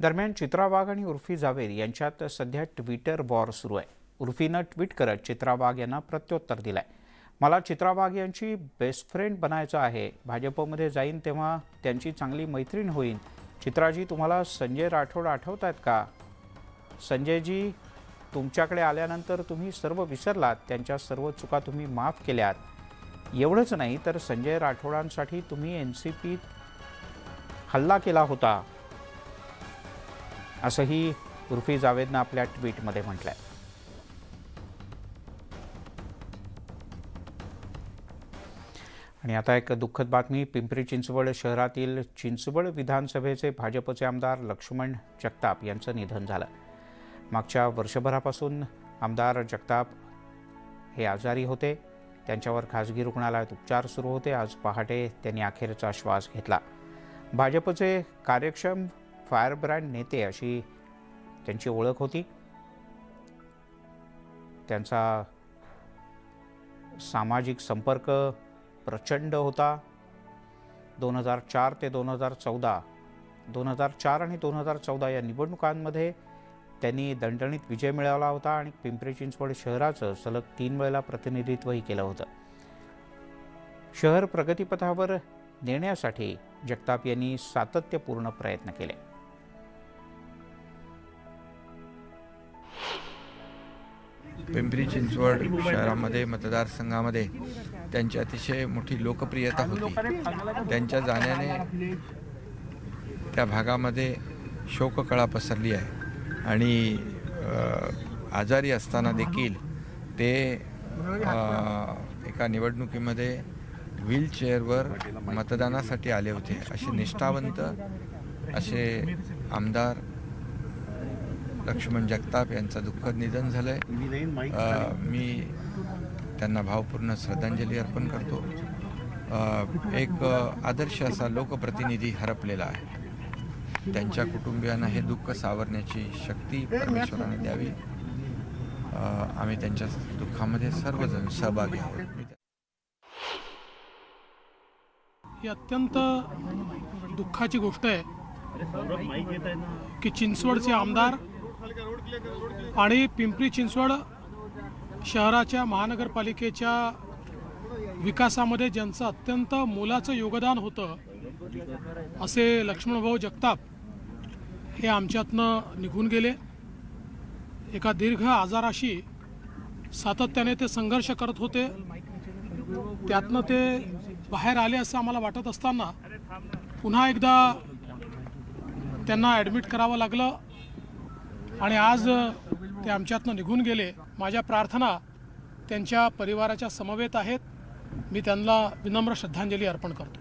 दरम्यान चित्रा वाघ आणि उर्फी जावेद यांच्यात सध्या ट्विटर वॉर सुरू आहे. उर्फीनं ट्विट करत चित्रा वाघ यांना प्रत्युत्तर दिलं आहे मला चित्रा वाघ यांची बेस्ट फ्रेंड बनायचं आहे. भाजपमध्ये जाईन तेव्हा त्यांची चांगली मैत्रीण होईन. चित्राजी तुम्हाला संजय राठोड आठवत आहेत का? संजयजी तुमच्याकडे आल्यानंतर तुम्ही सर्व विसरलात. त्यांच्या सर्व चुका तुम्ही माफ केल्यात. एवढंच नाही तर संजय राठोडांसाठी तुम्ही एन सी पीत हल्ला केला होता. असंही उर्फी जावेदनं आपल्या ट्विटमध्ये म्हटलंय. आणि आता एक दुःखद बातमी पिंपरी चिंचवड शहरातील चिंचवड विधानसभेचे भाजपचे आमदार लक्ष्मण जगताप यांचं निधन झालं. मागच्या वर्षभरापासून आमदार जगताप हे आजारी होते. त्यांच्यावर खाजगी रुग्णालयात उपचार सुरू होते. आज पहाटे त्यांनी अखेरचा श्वास घेतला. भाजपचे कार्यक्षम फायरब्रँड नेते अशी त्यांची ओळख होती. त्यांचा सामाजिक संपर्क प्रचंड होता. दोन हजार चार ते दोन हजार चौदा दोन हजार चार आणि दोन हजार चौदा या निवडणुकांमध्ये त्यांनी दणदणीत विजय मिळवला होता आणि पिंपरी चिंचवड शहराचं सलग तीन वेळेला प्रतिनिधित्वही केलं होतं. शहर प्रगतीपथावर नेण्यासाठी जगताप यांनी सातत्यपूर्ण प्रयत्न केले. पिंपरी चिंचवड शहरामध्ये मतदारसंघामध्ये त्यांची अतिशय मोठी लोकप्रियता होती. त्यांच्या जाण्याने त्या भागामध्ये शोककळा पसरली आहे. आणि आजारी असताना देखील ते एका निवडणुकीमध्ये व्हीलचेअरवर मतदानासाठी आले होते. असे निष्ठावंत असे आमदार लक्ष्मण जगताप यांचं दुःखद निधन झालं आहे मी त्यांना भावपूर्ण श्रद्धांजली अर्पण करतो. एक आदर्श असा लोकप्रतिनिधी हरपलेला आहे. त्यांच्या कुटुंबियांना हे दुःख सावरण्याची शक्ती परमेश्वराने द्यावी. आम्ही त्यांच्या दुःखामध्ये सर्वजण सहभागी आहोत. ही अत्यंत दुःखाची गोष्ट आहे की चिंचवडचे आमदार आणि पिंपरी चिंचवड शहराच्या महानगरपालिकेच्या विकासामध्ये ज्यांचं अत्यंत मोलाचं योगदान होतं असे लक्ष्मणभाऊ जगताप हे आमच्यातनं निघून गेले. एका दीर्घ आजाराशी सातत्याने ते संघर्ष करत होते. त्यातनं ते बाहेर आले असं आम्हाला वाटत असताना पुन्हा एकदा त्यांना ॲडमिट करावं लागलं. आणि आज ते आमच्यातनं निघून गेले. माझ्या प्रार्थना त्यांच्या परिवाराच्या समवेत आहेत. मी त्यांना विनम्र श्रद्धांजली अर्पण करतो.